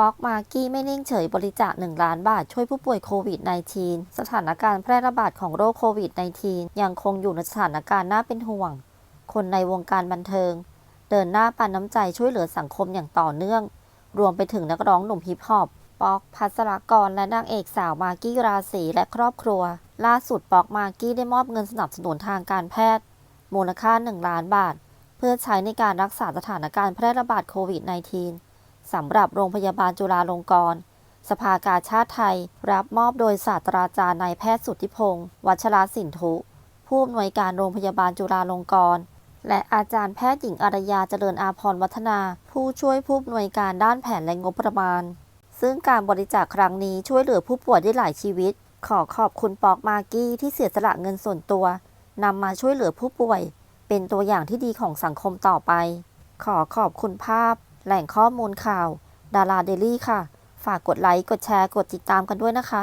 ป๊อกมากี้ไม่นิ่งเฉยบริจาค 1 ล้านบาท ช่วยผู้ป่วยโควิด -19 สถานการณ์แพร่ระบาดของโรคโควิด -19 ยังคงอยู่ในสถานการณ์น่าเป็นห่วง คนในวงการบันเทิง เดินหน้าปันน้ำใจช่วยเหลือสังคมอย่างต่อเนื่อง รวมไปถึงนักร้องหนุ่มฮิปฮอปป๊อกพัสรกรและนางเอกสาวมากี้ราศีและครอบครัว ล่าสุดป๊อกมากี้ได้มอบเงินสนับสนุนทางการแพทย์ มูลค่า 1 ล้านบาท เพื่อใช้ในการรักษาสถานการณ์แพร่ระบาดโควิด -19 สำหรับโรงพยาบาลจุฬาลงกรณ์ สภากาชาติไทย รับมอบโดยศาสตราจารย์นายแพทย์สุทธิพงศ์วัชรสินทุ ผู้อำนวยการโรงพยาบาลจุฬาลงกรณ์ และอาจารย์แพทย์หญิงอารยาเจริญอาพรวัฒนา ผู้ช่วยผู้อำนวยการด้านแผนและงบประมาณ ซึ่งการบริจาคครั้งนี้ช่วยเหลือผู้ป่วยได้หลายชีวิต ขอขอบคุณปอกมากี้ที่เสียสละเงินส่วนตัวนำมาช่วยเหลือผู้ป่วย เป็นตัวอย่างที่ดีของสังคมต่อไป ขอขอบคุณภาพ แหล่งข้อมูลข่าว ดาราเดลี่ค่ะ ฝากกดไลค์ กดแชร์ กดติดตามกันด้วยนะคะ